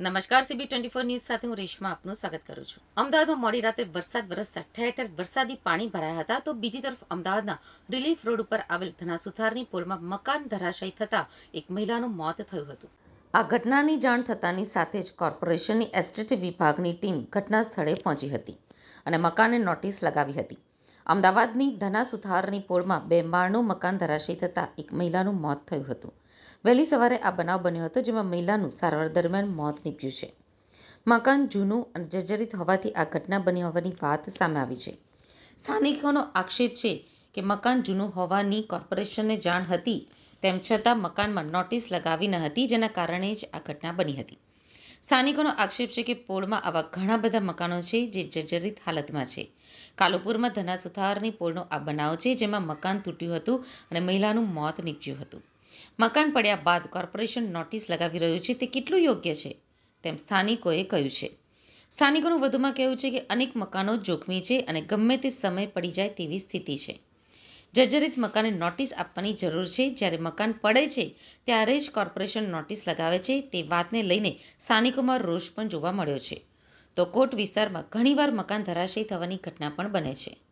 નમસ્કાર CB twenty four news સાથે હું રેશમા આપનું સ્વાગત કરું છું. અમદાવાદમાં મોડી રાત્રે વરસાદ વરસતા ઠેર ઠેર વરસાદી પાણી ભરાયા હતા તો બીજી તરફ અમદાવાદના રિલીફ રોડ ઉપર આવેલ ધનાસુથારની પોળમાં મકાન ધરાશયી થતાં એક મહિલાનું મોત થયું હતું. આ ઘટનાની જાણ થતાની સાથે જ કોર્પોરેશનની એસ્ટેટ વિભાગની ટીમ ઘટના સ્થળે પહોંચી હતી અને મકાને નોટિસ લગાવી હતી. અમદાવાદની ધનાસુથારની પોળમાં બે માળનું મકાન ધરાશયી થતાં એક મહિલાનું મોત થયું હતું. વહેલી સવારે આ બનાવ બન્યો હતો જેમાં મહિલાનું સારવાર દરમિયાન મોત નીપજ્યું છે. મકાન જૂનું અને જર્જરિત હોવાથી આ ઘટના બની હોવાની વાત સામે આવી છે. સ્થાનિકોનો આક્ષેપ છે કે મકાન જૂનું હોવાની કોર્પોરેશનને જાણ હતી તેમ છતાં મકાનમાં નોટિસ લગાવી ન હતી, જેના કારણે જ આ ઘટના બની હતી. સ્થાનિકોનો આક્ષેપ છે કે પોળમાં આવા ઘણા બધા મકાનો છે જે જર્જરિત હાલતમાં છે. કાલુપુરમાં ધનાસુથારની પોળનો આ બનાવ છે જેમાં મકાન તૂટ્યું હતું અને મહિલાનું મોત નીપજ્યું હતું. મકાન પડ્યા બાદ કોર્પોરેશન નોટિસ લગાવી રહ્યું છે તે કેટલું યોગ્ય છે? તેમ સ્થાનિકોએ કહ્યું છે. સ્થાનિકોનું વધુમાં કહેવું છે કે અનેક મકાનો જોખમી છે અને ગમે તે સમય પડી જાય તેવી સ્થિતિ છે. જર્જરિત મકાને નોટિસ આપવાની જરૂર છે. જ્યારે મકાન પડે છે, ત્યારે જ કોર્પોરેશન નોટિસ લગાવે છે. તે વાતને લઈને સ્થાનિકોમાં રોષ પણ જોવા મળ્યો છે. તો કોટ વિસ્તારમાં ઘણીવાર મકાન ધરાશયી થવાની ઘટના પણ બને છે.